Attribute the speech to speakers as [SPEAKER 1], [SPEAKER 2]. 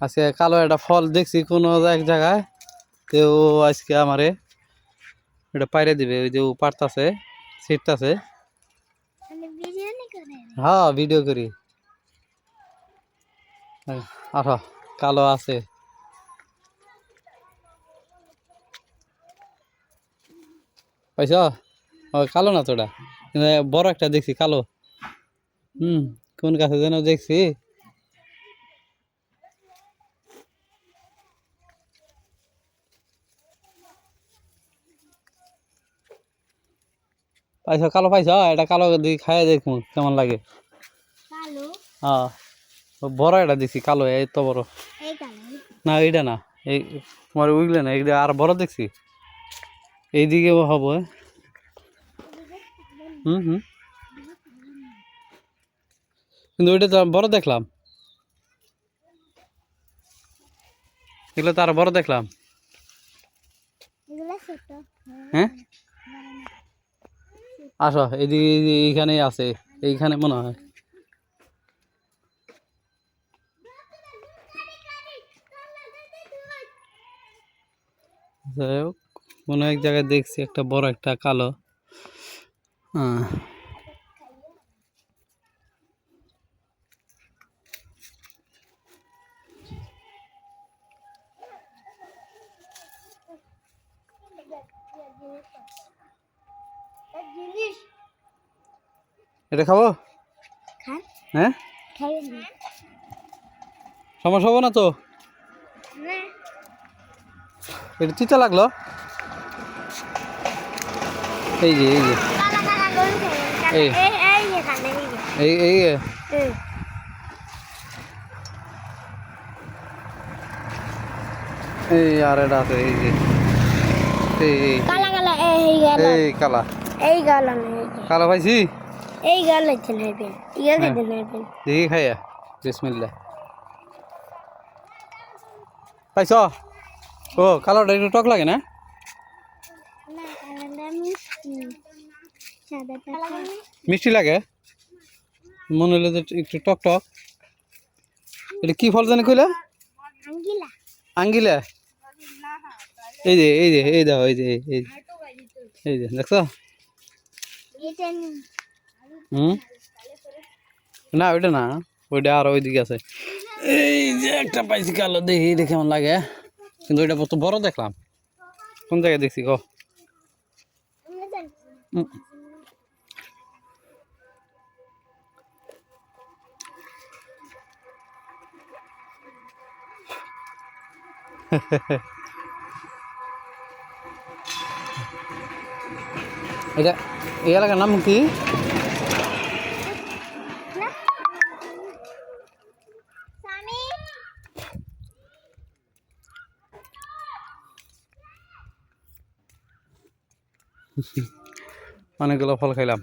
[SPEAKER 1] আজকে কালো একটা ফল দেখছি কোনো এক জায়গায় তো আজকে আমারে এটা পাইরে দিবে ওই যে ও পারতাছে ছিটতাছে। হ্যাঁ ভিডিও করি। আহ কালো আছে। পাইছ? কালো না তোটা বড় একটা দেখছি কালো। হুম কোন গাছে যেন দেখছি। পাইছ কালো পাইছ? এটা কালো দিকে খাই দেখুন কেমন লাগে? হ্যাঁ বড় এটা দেখছি কালো এই তো বড়। না? এইটা না এই তোমার উইগলে না এইটা আর বড় দেখছি? এইদিকেও হব। হুম হুম। কিন্তু ওইটা তো বড় দেখলাম। এগুলো তো আর বড় দেখলাম। হ্যাঁ? আসো এইদিকে এই- এইখানেই আছে, এইখানে মনে হয়। যাই হোক কোনো এক জায়গায় দেখছি একটা বড় একটা কালো। হ্যাঁ
[SPEAKER 2] জিনিস।
[SPEAKER 1] এটা খাব? হ্যাঁ? সমস্যা হব না তো? এটা তিতা লাগল। এই যে এই যে। এই। আর এটা আছে এই যে। এই এই
[SPEAKER 2] কালা কালা এই
[SPEAKER 1] কালা।
[SPEAKER 2] এই গেল যে
[SPEAKER 1] কালা পাইছি
[SPEAKER 2] এই গেল হচ্ছে নাইবেন ইয়ে খেতে নাইবেন
[SPEAKER 1] দেখি খাইয়া বিসমিল্লা পাইছ? ও কালোটা একটু টক লাগে না?
[SPEAKER 2] না মিষ্টি। সাদাটা কালা
[SPEAKER 1] মিষ্টি? লাগে? মনে হলো যে একটু টক টক। এটা কি ফল জানি কইলা?
[SPEAKER 2] আঙ্গিলা।
[SPEAKER 1] আঙ্গিলা? এই যে এই যে এই দাও এই যে এই এই যে, এই দেখছ? হুম? না, ওইটা না। ওইটা আর ওইদিকে আছে। এই যে একটা পাইছি কালো, দেখি, দেখে কেমন লাগে। কিন্তু ওইটা কত বড় দেখলাম। কোন জায়গায় দেখছি গো উম। এটা এই এলাকার নাম কি
[SPEAKER 2] স্বামী
[SPEAKER 1] অনেকগুলো ফল খাইলাম